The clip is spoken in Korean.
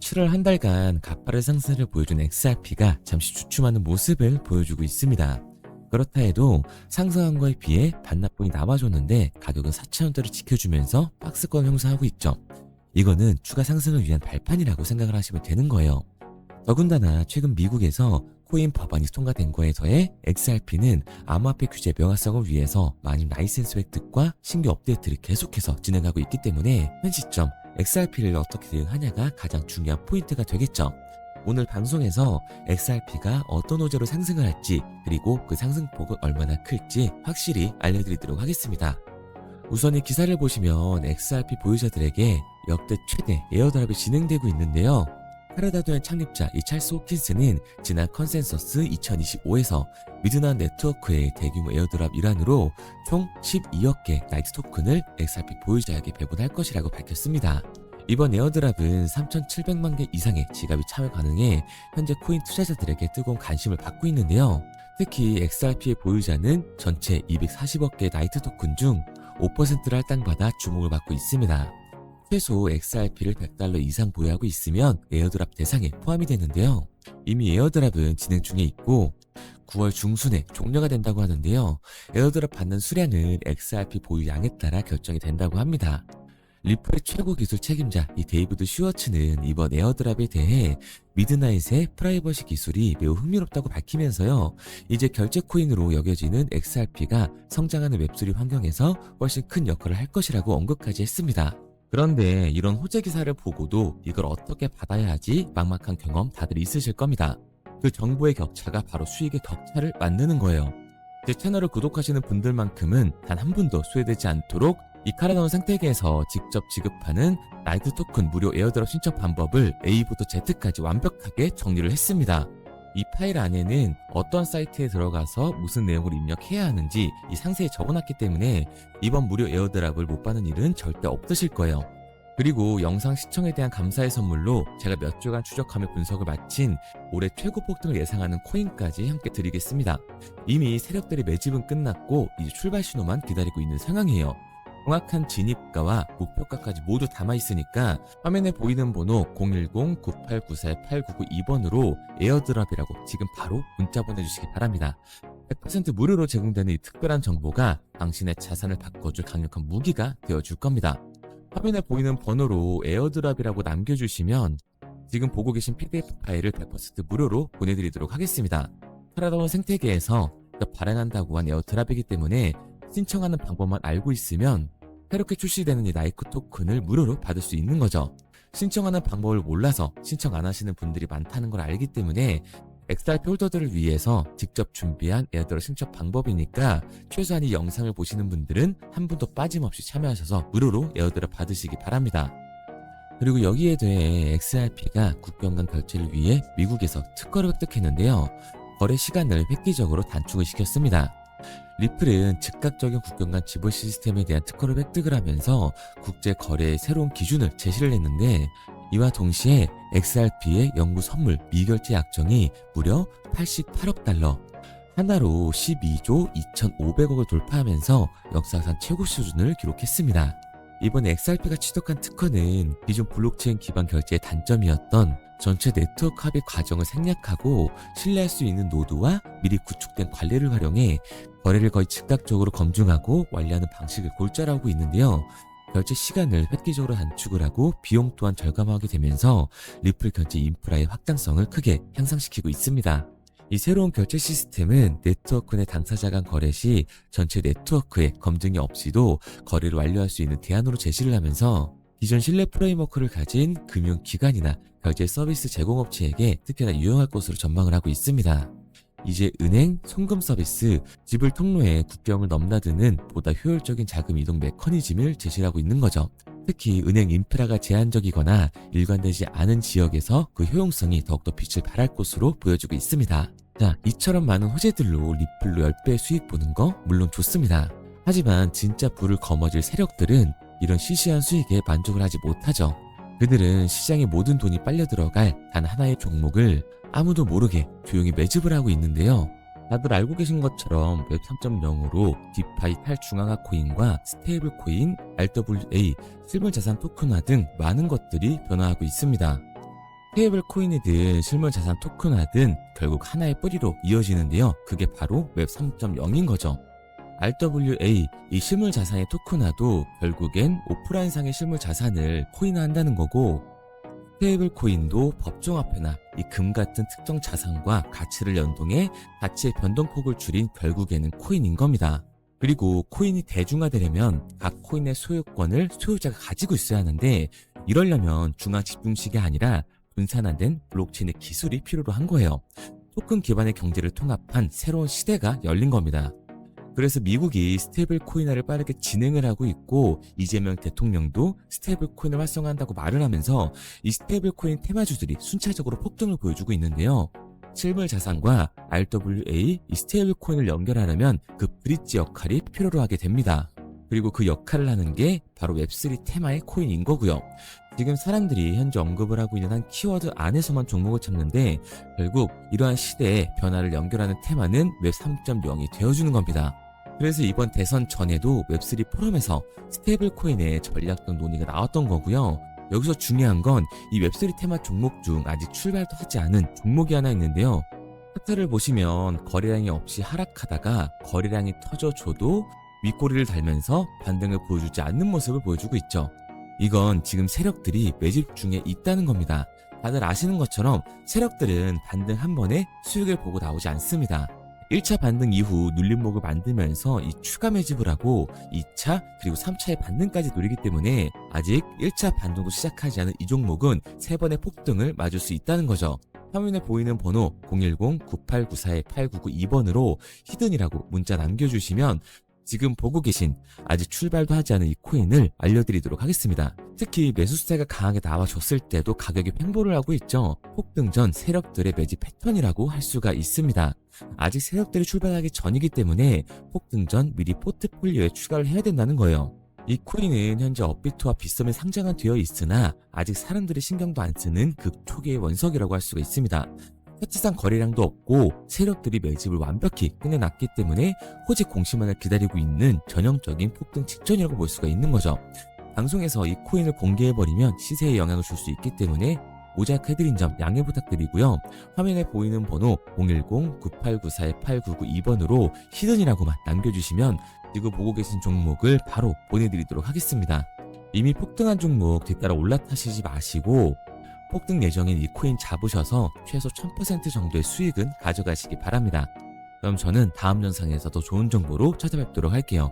7월 한 달간 가파른 상승을 보여준 XRP가 잠시 주춤하는 모습을 보여주고 있습니다. 그렇다 해도 상승한 거에 비해 반납분이 남아줬는데 가격은 4,000원대를 지켜주면서 박스권 형성하고 있죠. 이거는 추가 상승을 위한 발판이라고 생각을 하시면 되는 거예요. 더군다나 최근 미국에서 코인 법안이 통과된 거에 더해 XRP는 암호화폐 규제 명확성을 위해서 많은 라이센스 획득과 신규 업데이트를 계속해서 진행하고 있기 때문에 현 시점 XRP를 어떻게 대응하냐가 가장 중요한 포인트가 되겠죠. 오늘 방송에서 XRP가 어떤 호재로 상승을 할지 그리고 그 상승폭은 얼마나 클지 확실히 알려드리도록 하겠습니다. 우선 이 기사를 보시면 XRP 보유자들에게 역대 최대 에어드랍이 진행되고 있는데요. 카르다도의 창립자 이 찰스 호킨스는 지난 컨센서스 2025에서 미드나 네트워크의 대규모 에어드랍 일환으로 총 12억 개 나이트 토큰을 XRP 보유자에게 배분할 것이라고 밝혔습니다. 이번 에어드랍은 3,700만 개 이상의 지갑이 참여 가능해 현재 코인 투자자들에게 뜨거운 관심을 받고 있는데요. 특히 XRP의 보유자는 전체 240억 개의 나이트 토큰 중 5%를 할당받아 주목을 받고 있습니다. 최소 XRP를 100달러 이상 보유하고 있으면 에어드랍 대상에 포함이 되는데요. 이미 에어드랍은 진행 중에 있고 9월 중순에 종료가 된다고 하는데요. 에어드랍 받는 수량은 XRP 보유량에 따라 결정이 된다고 합니다. 리플의 최고 기술 책임자 이 데이비드 슈워츠는 이번 에어드랍에 대해 미드나잇의 프라이버시 기술이 매우 흥미롭다고 밝히면서요. 이제 결제 코인으로 여겨지는 XRP가 성장하는 웹3 환경에서 훨씬 큰 역할을 할 것이라고 언급까지 했습니다. 그런데 이런 호재 기사를 보고도 이걸 어떻게 받아야 하지 막막한 경험 다들 있으실 겁니다. 그 정보의 격차가 바로 수익의 격차를 만드는 거예요. 제 채널을 구독하시는 분들만큼은 단 한 분도 소외되지 않도록 이 카라다운 생태계에서 직접 지급하는 나이트 토큰 무료 에어드랍 신청 방법을 A부터 Z까지 완벽하게 정리를 했습니다. 이 파일 안에는 어떤 사이트에 들어가서 무슨 내용을 입력해야 하는지 이 상세히 적어놨기 때문에 이번 무료 에어드랍을 못 받는 일은 절대 없으실 거예요. 그리고 영상 시청에 대한 감사의 선물로 제가 몇 주간 추적하며 분석을 마친 올해 최고 폭등을 예상하는 코인까지 함께 드리겠습니다. 이미 세력들의 매집은 끝났고 이제 출발 신호만 기다리고 있는 상황이에요. 정확한 진입가와 목표가까지 모두 담아 있으니까 화면에 보이는 번호 010-9894-8992번으로 에어드랍이라고 지금 바로 문자 보내주시기 바랍니다. 100% 무료로 제공되는 이 특별한 정보가 당신의 자산을 바꿔줄 강력한 무기가 되어줄 겁니다. 화면에 보이는 번호로 에어드랍이라고 남겨주시면 지금 보고 계신 PDF 파일을 100% 무료로 보내드리도록 하겠습니다. 파라다운 생태계에서 발행한다고 한 에어드랍이기 때문에 신청하는 방법만 알고 있으면 새롭게 출시되는 이 나이크 토큰을 무료로 받을 수 있는 거죠. 신청하는 방법을 몰라서 신청 안 하시는 분들이 많다는 걸 알기 때문에 XRP 홀더들을 위해서 직접 준비한 에어드랍 신청 방법이니까 최소한 이 영상을 보시는 분들은 한 분도 빠짐없이 참여하셔서 무료로 에어드랍 받으시기 바랍니다. 그리고 여기에 대해 XRP가 국경 간 결제를 위해 미국에서 특허를 획득했는데요. 거래 시간을 획기적으로 단축을 시켰습니다. 리플은 즉각적인 국경 간 지불 시스템에 대한 특허를 획득을 하면서 국제 거래의 새로운 기준을 제시를 했는데 이와 동시에 XRP의 연구 선물 미결제 약정이 무려 88억 달러, 하나로 12조 2,500억을 돌파하면서 역사상 최고 수준을 기록했습니다. 이번 XRP가 취득한 특허는 기존 블록체인 기반 결제의 단점이었던 전체 네트워크 합의 과정을 생략하고 신뢰할 수 있는 노드와 미리 구축된 관리를 활용해 거래를 거의 즉각적으로 검증하고 완료하는 방식을 골자라고 있는데요. 결제 시간을 획기적으로 단축을 하고 비용 또한 절감하게 되면서 리플 결제 인프라의 확장성을 크게 향상시키고 있습니다. 이 새로운 결제 시스템은 네트워크 내 당사자 간 거래 시 전체 네트워크에 검증이 없이도 거래를 완료할 수 있는 대안으로 제시를 하면서 기존 신뢰 프레임워크를 가진 금융기관이나 결제 서비스 제공업체에게 특히나 유용할 것으로 전망을 하고 있습니다. 이제 은행, 송금 서비스, 지불 통로에 국경을 넘나드는 보다 효율적인 자금 이동 메커니즘을 제시하고 있는 거죠. 특히 은행 인프라가 제한적이거나 일관되지 않은 지역에서 그 효용성이 더욱더 빛을 발할 것으로 보여지고 있습니다. 자, 이처럼 많은 호재들로 리플로 10배 수익 보는 거 물론 좋습니다. 하지만 진짜 불을 거머쥘 세력들은 이런 시시한 수익에 만족을 하지 못하죠. 그들은 시장에 모든 돈이 빨려 들어갈 단 하나의 종목을 아무도 모르게 조용히 매집을 하고 있는데요. 다들 알고 계신 것처럼 웹 3.0으로 디파이 탈중앙화 코인과 스테이블 코인, RWA, 실물 자산 토큰화 등 많은 것들이 변화하고 있습니다. 스테이블 코인이든 실물 자산 토큰화든 결국 하나의 뿌리로 이어지는데요. 그게 바로 웹 3.0인 거죠. RWA, 이 실물 자산의 토큰화도 결국엔 오프라인상의 실물 자산을 코인화한다는 거고, 스테이블 코인도 법정화폐나 이 금 같은 특정 자산과 가치를 연동해 가치의 변동폭을 줄인 결국에는 코인인 겁니다. 그리고 코인이 대중화되려면 각 코인의 소유권을 소유자가 가지고 있어야 하는데 이러려면 중앙 집중식이 아니라 분산화된 블록체인의 기술이 필요로 한 거예요. 토큰 기반의 경제를 통합한 새로운 시대가 열린 겁니다. 그래서 미국이 스테이블 코인화를 빠르게 진행을 하고 있고 이재명 대통령도 스테이블 코인을 활성화한다고 말을 하면서 이 스테이블 코인 테마주들이 순차적으로 폭등을 보여주고 있는데요. 실물 자산과 RWA 이 스테이블 코인을 연결하려면 그 브릿지 역할이 필요로 하게 됩니다. 그리고 그 역할을 하는 게 바로 웹3 테마의 코인인 거고요. 지금 사람들이 현재 언급을 하고 있는 한 키워드 안에서만 종목을 찾는데 결국 이러한 시대의 변화를 연결하는 테마는 웹 3.0이 되어주는 겁니다. 그래서 이번 대선 전에도 웹3 포럼에서 스테이블 코인의 전략적 논의가 나왔던 거고요. 여기서 중요한 건 이 웹3 테마 종목 중 아직 출발도 하지 않은 종목이 하나 있는데요. 차트를 보시면 거래량이 없이 하락하다가 거래량이 터져줘도 윗꼬리를 달면서 반등을 보여주지 않는 모습을 보여주고 있죠. 이건 지금 세력들이 매집 중에 있다는 겁니다. 다들 아시는 것처럼 세력들은 반등 한 번에 수익을 보고 나오지 않습니다. 1차 반등 이후 눌림목을 만들면서 이 추가 매집을 하고 2차 그리고 3차의 반등까지 노리기 때문에 아직 1차 반등도 시작하지 않은 이 종목은 3번의 폭등을 맞을 수 있다는 거죠. 화면에 보이는 번호 010-9894-8992번으로 히든이라고 문자 남겨주시면 지금 보고 계신 아직 출발도 하지 않은 이 코인을 알려드리도록 하겠습니다. 특히 매수세가 강하게 나와줬을 때도 가격이 횡보를 하고 있죠. 폭등 전 세력들의 매집 패턴이라고 할 수가 있습니다. 아직 세력들이 출발하기 전이기 때문에 폭등 전 미리 포트폴리오에 추가를 해야 된다는 거예요. 이 코인은 현재 업비트와 빗썸에 상장은 되어 있으나 아직 사람들이 신경도 안 쓰는 극 초기의 원석이라고 할 수가 있습니다. 사실상 거래량도 없고 세력들이 매집을 완벽히 끝내놨기 때문에 호재 공시만을 기다리고 있는 전형적인 폭등 직전이라고 볼 수가 있는 거죠. 방송에서 이 코인을 공개해버리면 시세에 영향을 줄 수 있기 때문에 오작 해드린 점 양해 부탁드리고요. 화면에 보이는 번호 010-9894-8992번으로 히든이라고만 남겨주시면 지금 보고 계신 종목을 바로 보내드리도록 하겠습니다. 이미 폭등한 종목 뒤따라 올라타시지 마시고 폭등 예정인 이 코인 잡으셔서 최소 1000% 정도의 수익은 가져가시기 바랍니다. 그럼 저는 다음 영상에서 더 좋은 정보로 찾아뵙도록 할게요.